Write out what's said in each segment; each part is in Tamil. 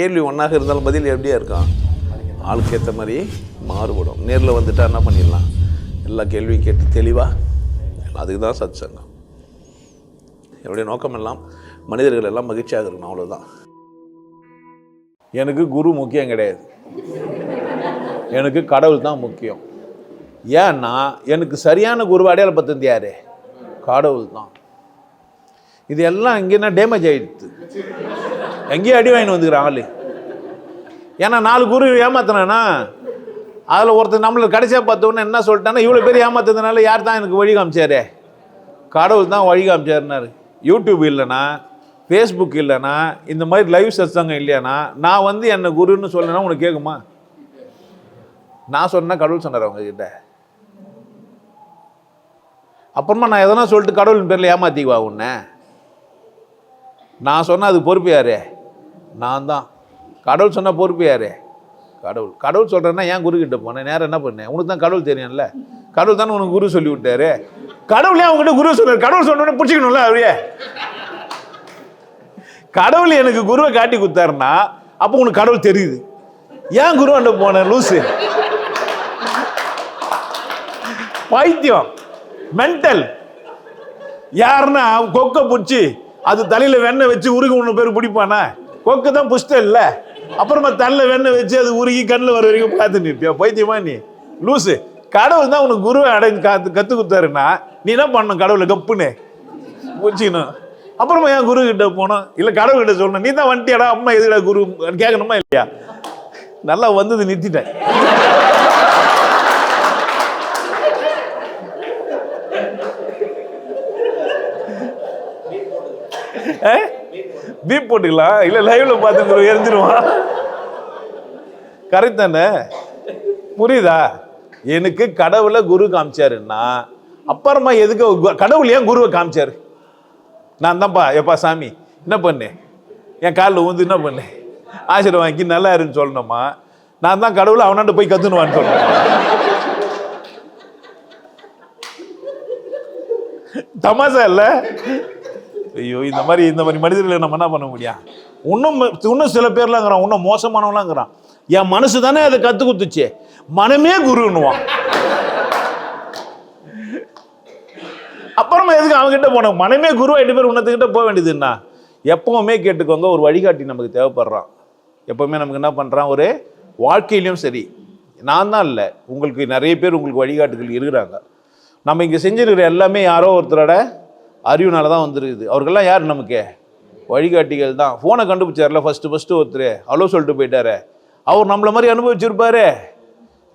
கேள்வி ஒன்றாக இருந்தாலும் பதில் எப்படியா இருக்கும்? ஆளுக்கு ஏற்ற மாதிரி மாறுபடும். நேரில் வந்துட்டால் என்ன பண்ணிடலாம்? எல்லா கேள்வியும் கேட்டு தெளிவாக அதுக்கு தான் சத் சங்கம் என்னுடைய நோக்கம் எல்லாம் மனிதர்கள் எல்லாம் மகிழ்ச்சியாக இருக்கணும் அவ்வளோதான் எனக்கு குரு முக்கியம் கிடையாது. எனக்கு கடவுள் தான் முக்கியம். ஏன்னா எனக்கு சரியான குரு அடையாளப்படுத்துறது யாரு? கடவுள் தான். இது எல்லாம் என்ன டேமேஜ் ஆகிடுது எங்கேயும் அடி வாங்கிட்டு வந்துக்கிறான் ஆளு. ஏன்னா நாலு குரு ஏமாத்தினா அதில் ஒருத்தர் நம்மளை கடைசியாக பார்த்தோன்னே என்ன சொல்லிட்டேன்னா இவ்வளோ பேர் ஏமாத்துறதுனால யார் தான் எனக்கு வழி காமிச்சாரு? கடவுள் தான் வழி காமிச்சாருனாரு யூடியூப் இல்லைன்னா ஃபேஸ்புக் இல்லைன்னா இந்த மாதிரி லைவ் சத்சங்கம் இல்லையானா நான் வந்து என்னை குருன்னு சொல்லணும்னா உனக்கு கேட்குமா நான் சொன்னால் கடவுள் சொன்னார் அவங்கக்கிட்ட அப்புறமா நான் எதனா சொல்லிட்டு கடவுளின் பேரில் ஏமாத்திக்குவா உன்னை? நான் சொன்னால் அது பொறுப்பு யாரு? நான் தான் கடவுள் சொன்னால் பொறுப்பு யார்? கடவுள். கடவுள் சொல்கிறேன்னா ஏன் குருக்கிட்ட போனேன்? நேரம் என்ன பண்ணேன்? உனக்கு தான் கடவுள் தெரியும்ல. கடவுள் தானே உனக்கு குரு சொல்லி விட்டாரு. கடவுளே அவங்ககிட்ட குரு சொல்றாரு கடவுள் சொன்னோடனே பிடிச்சிக்கணும்ல அப்படியே கடவுள் எனக்கு குருவை காட்டி கொடுத்தாருன்னா அப்போ உனக்கு கடவுள் தெரியுது. ஏன் குரு அண்ட போன லூசு? பைத்தியம். மென்டல் யாருன்னா கொக்கை பிடிச்சி அது தலையில் வெண்ணெய் வச்சு உருகு ஒன்று பேர் பிடிப்பானா? கொக்கு தான் புஷ்டம் இல்லை. அப்புறமா தள்ள வெண்ணெய் வச்சு அது உருகி கண்ணில் வர வரைக்கும் பார்த்து நிற்பியா பைத்தியமா நீ? லூசு. கடவுள் தான் உனக்கு குருவை அடைஞ்சு காத்து கற்றுக் கொடுத்தாருன்னா நீ என்ன பண்ணணும் கடவுளை கப்புன்னு? பூச்சிக்கணும் அப்புறமா ஏன் குரு கிட்ட போனோம்? இல்லை கடவுள் கிட்ட சொல்லணும். நீ தான் வண்டியாடா அம்மா எதுடா குரு? கேட்கணுமா இல்லையா? நல்லா வந்தது நிறுத்திட்டேன். பீப் போட்டுக்கலாம். இல்லை லைவ்ல பார்த்து எரிஞ்சிருவான். கரெக்ட் தானே புரியுதா? எனக்கு கடவுளை குரு காமிச்சாருன்னா அப்புறமா எதுக்கு கு- கடவுள் ஏன் குருவை காமிச்சாரு? நான் தான்ப்பா எப்பா சாமி என்ன பண்ணேன் என் காலில் ஊந்து என்ன பண்ணேன் ஆசிரியர் வாங்கி நல்லா இருன்னு சொல்லணுமா? நான் தான் கடவுளை அவனாண்ட போய் கத்துனுவான்னு சொல்லணும். தமாசா இல்லை? ஐயோ இந்த மாதிரி இந்த மாதிரி மனிதர்களை நம்ம என்ன பண்ண முடியும் இன்னும் இன்னும் சில பேர்லாங்கிறான் இன்னும் மோசமானவங்களாங்கிறான் என் மனசு தானே அதை கத்து குத்துச்சு மனமே குருன்னுவான். அப்புறமா எதுக்கு அவங்ககிட்ட போனோம்? மனமே குரு ரெண்டு பேர் உன்னத்துக்கிட்ட போக வேண்டியதுன்னா எப்பவுமே கேட்டுக்கோங்க ஒரு வழிகாட்டி நமக்கு தேவைப்படுறான். எப்பவுமே நமக்கு என்ன பண்றான்? ஒரு வாழ்க்கையிலும் சரி. நான் தான் இல்லை. உங்களுக்கு நிறைய பேர் உங்களுக்கு வழிகாட்டுகள் இருக்கிறாங்க. நம்ம இங்கே செஞ்சிருக்கிற எல்லாமே யாரோ ஒருத்தரோட அறிவுனால தான் வந்துருக்குது. அவர்கள்லாம் யார் நமக்கு? வழிகாட்டிகள் தான். ஃபோனை கண்டுபிடிச்சார்ல ஃபஸ்ட்டு ஃபஸ்ட்டு ஒருத்தர். அலோ சொல்லிட்டு போயிட்டாரு. அவர் நம்மளை மாதிரி அனுபவிச்சிருப்பாரு.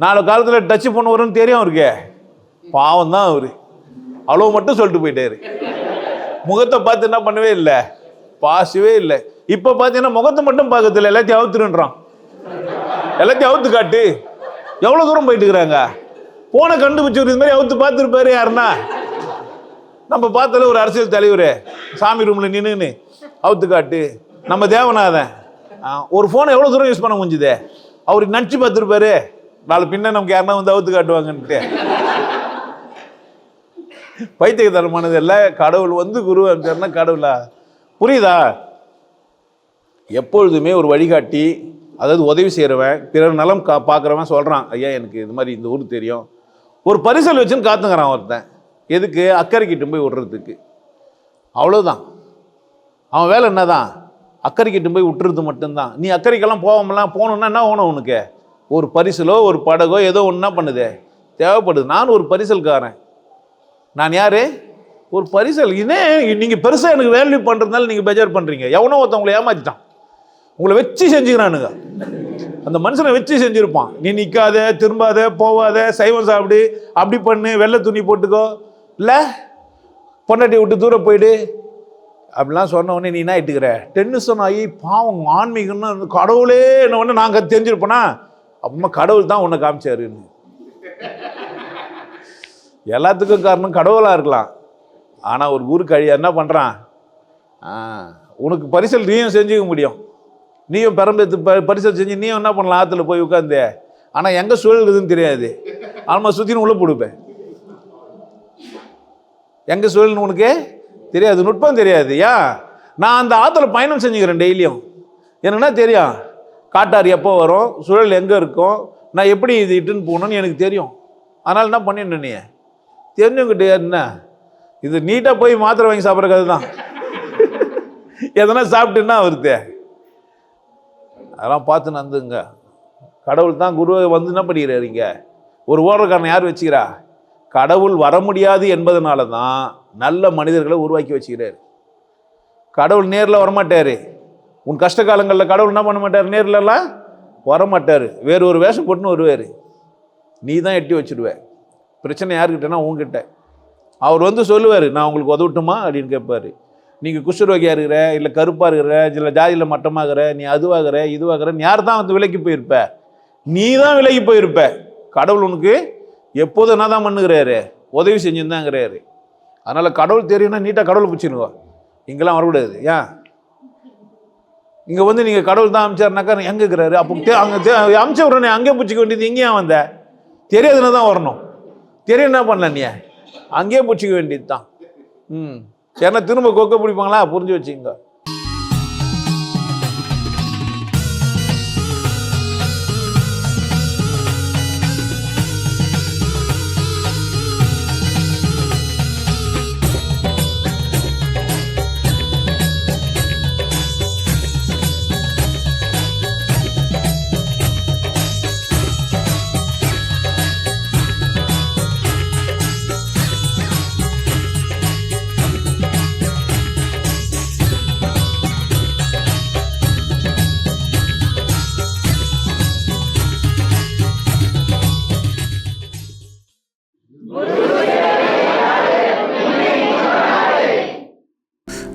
நாலு காலத்தில் டச் பண்ண வரும்னு தெரியும் அவருக்கு. பாவம் தான் அவர். அலோ மட்டும் சொல்லிட்டு போயிட்டாரு. முகத்தை பார்த்து என்ன பண்ணவே இல்லை. பாசவே இல்லை. இப்போ பார்த்தீங்கன்னா முகத்தை மட்டும் பார்க்கறதில்ல. எல்லாத்தையும் அவுத்துருன்றான். எல்லாத்தையும் அவுத்து காட்டு. எவ்வளோ தூரம் போயிட்டு இருக்கிறாங்க? போனை கண்டுபிடிச்சி இது மாதிரி அவுத்து பார்த்துருப்பாரு யாருன்னா? நம்ம பார்த்தல ஒரு அரசியல் தலைவர். சாமி ரூமில் நின்றுன்னு அவுத்து காட்டு. நம்ம தேவநாதன் ஒரு ஃபோனை எவ்வளோ தூரம் யூஸ் பண்ண முடிஞ்சுதே? அவருக்கு நினச்சி பார்த்துருப்பாரு. நாளை பின்ன நமக்கு யாருன்னா வந்து அவுத்து காட்டுவாங்கன்ட்டு. பைத்தியத்தனமானது இல்லை கடவுள் வந்து குரு அப்படின்னா கடவுளா? புரியுதா? எப்பொழுதுமே ஒரு வழிகாட்டி அதாவது உதவி செய்கிறவன் பிறர் நலம் கா பார்க்குறவன் சொல்கிறான் ஐயா எனக்கு இது மாதிரி இந்த ஊர் தெரியும். ஒரு பரிசல் வச்சுன்னு காத்துங்கிறான் ஒருத்தன். எதுக்கு? அக்கறைக்கிட்டு போய் விடுறதுக்கு. அவ்வளோதான் அவன் வேலை என்னதான்? அக்கறைக்கிட்டு போய் விட்டுறது மட்டும்தான். நீ அக்கறைக்கெல்லாம் போகாமலாம் போகணுன்னா என்ன வேணும் உனக்கு? ஒரு பரிசலோ ஒரு படகோ ஏதோ ஒன்றா பண்ணுதே? தேவைப்படுது. நான் ஒரு பரிசல்காரன். நான் யார்? ஒரு பரிசல். இதே நீங்கள் பெருசாக எனக்கு வேல்யூ பண்ணுறதுனால நீங்கள் பெஜார் பண்ணுறீங்க எவனோ ஒருத்தவங்களை ஏமாற்றிட்டான் உங்களை வச்சு செஞ்சுக்கிறானுங்க. அந்த மனுஷனை வச்சு செஞ்சுருப்பான். நீ நிற்காத திரும்பாத போவாத சைவம் சாப்பிடு அப்படி பண்ணு வெள்ளை துணி போட்டுக்கோ. இல்லை பொண்டாட்டி விட்டு தூரம் போயிடு. அப்படிலாம் சொன்ன உடனே நீ என்ன இட்டுக்கிற டென்னிசன் ஆகி பாவம் ஆன்மீகம்னு கடவுளே என்ன ஒன்று நாங்கள் தெரிஞ்சிருப்போனா? அப்புறமா கடவுள் தான் உன்னை காமிச்சாருன்னு. எல்லாத்துக்கும் காரணம் கடவுளாக இருக்கலாம். ஆனால் ஒரு குரு கழி என்ன பண்ணுறான் உனக்கு பரிசல் நீயும் செஞ்சுக்க முடியும். நீயும் பெரம்பேத்து ப பரிசல் செஞ்சு நீயும் என்ன பண்ணலாம்? ஆற்றுல போய் உட்காந்து ஆனால் எங்கே சூழல் இருக்குதுன்னு தெரியாது. ஆமாம் சுற்றின்னு உள்ளே போடுப்பேன் எங்கே சூழல்னு உனக்கு? தெரியாது. நுட்பம் தெரியாது. ஏன் நான் அந்த ஆற்றுல பயணம் செஞ்சுக்கிறேன் டெய்லியும். என்னென்னா தெரியும். காட்டார் எப்போ வரும்? சுழல் எங்கே இருக்கும்? நான் எப்படி இது இட்டுன்னு போகணும்னு எனக்கு தெரியும். அதனால் என்ன பண்ணிட்டு நீ? தெரிஞ்சவங்கிட்ட என்ன? இது நீட்டாக போய் மாத்திரை வாங்கி சாப்பிட்ற கதை தான் எதனா சாப்பிட்டுன்னா வருது அதெல்லாம் பார்த்து நந்துங்க. கடவுள் தான் குருவை வந்து என்ன பண்ணிக்கிறாரு இங்கே? ஒரு ஓடுறக்காரன் யார் வச்சுக்கிறா? கடவுள் வர முடியாது என்பதனால தான் நல்ல மனிதர்களை உருவாக்கி வச்சுக்கிறாரு. கடவுள் நேரில் வரமாட்டார். உன் கஷ்ட காலங்களில் கடவுள் என்ன பண்ண மாட்டார்? நேர்லலாம் வரமாட்டார். வேறு ஒரு வேஷம் போட்டுன்னு வருவார். நீ தான் எட்டி வச்சுடுவ பிரச்சனை யாருக்கிட்டனா உங்ககிட்ட அவர் வந்து சொல்லுவார் நான் உங்களுக்கு உதவட்டுமா? அப்படின்னு கேட்பார். நீங்கள் குஷ்டரோகியாக இருக்கிற இல்லை கருப்பாக இருக்கிற இல்லை ஜாதியில் மட்டமாகிற நீ அதுவாகிற இதுவாகிற நீ யார் தான் வந்து விலைக்கு போயிருப்ப? நீ தான் விலைக்கு போயிருப்ப. கடவுள் உனக்கு எப்போதும் என்ன தான் பண்ணுகிறாரு? உதவி செஞ்சுருந்தாங்கிறாரு. அதனால் கடவுள் தெரியும்னா நீட்டாக கடவுள் பிடிச்சிருக்கோ இங்கெல்லாம் வரக்கூடாது. ஏன் இங்கே வந்து நீங்கள் கடவுள் தான் அமிச்சாருனாக்கா எங்கே இருக்கிறாரு? அப்போ தே- அங்கே தே- அமிச்ச உடனே அங்கேயே பிடிச்சிக்க வேண்டியது இங்கேயே வந்த? தெரியாதுன்னு தான் வரணும். தெரியும் என்ன பண்ணல நீ? அங்கேயே பிடிச்சிக்க வேண்டியது தான் ம். ஏன்னா திரும்ப கொக்க பிடிப்பாங்களா? புரிஞ்சு வச்சுங்க